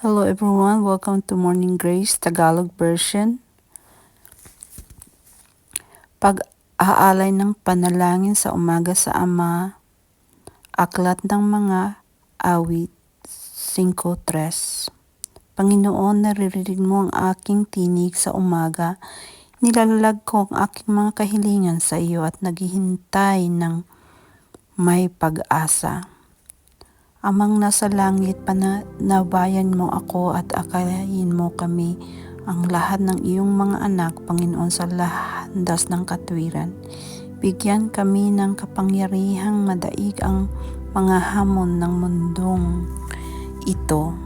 Hello everyone, welcome to Morning Grace Tagalog version. Pag-aalay ng panalangin sa umaga sa Ama, Aklat ng mga awit 5.3 Panginoon, naririnig mo ang aking tinig sa umaga. Nilalalag ko ang aking mga kahilingan sa iyo at naghihintay ng may pag-asa. Amang nasa langit, panabayan mo ako at akayin mo kami ang lahat ng iyong mga anak, Panginoon, sa lahandas ng katwiran. Bigyan kami ng kapangyarihang madaig ang mga hamon ng mundong ito.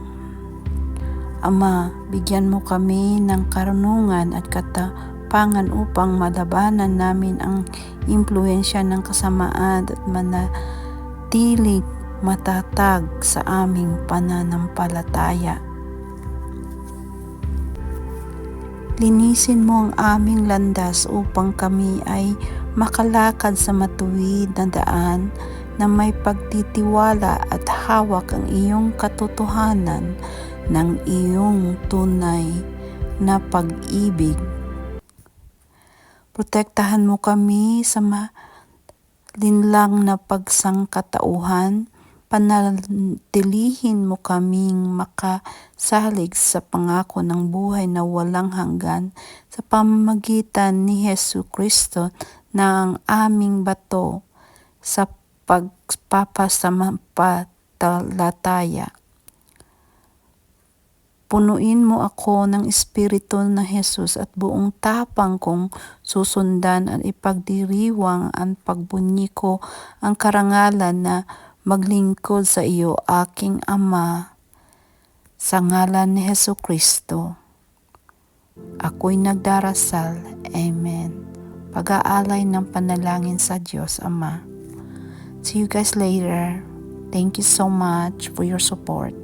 Ama, bigyan mo kami ng karunungan at katapangan upang malabanan namin ang impluensya ng kasamaan at manatiling matatag sa aming pananampalataya. Linisin mo ang aming landas upang kami ay makalakad sa matuwid na daan na may pagtitiwala at hawak ang iyong katotohanan ng iyong tunay na pag-ibig. Protektahan mo kami sa malinlang na pagsangkatauhan panatilihin mo kaming makasalig sa pangako ng buhay na walang hanggan sa pamamagitan ni Hesu Kristo na ang aming bato sa pagpapasamampalataya. Punuin mo ako ng Espiritu na Jesus at buong tapang kong susundan at ipagdiriwang ang pagbunyi ko ang karangalan na maglingkod sa iyo, aking Ama, sa ngalan ni Heso Kristo. Ako'y nagdarasal. Amen. Pag-aalay ng panalangin sa Diyos, Ama. See you guys later. Thank you so much for your support.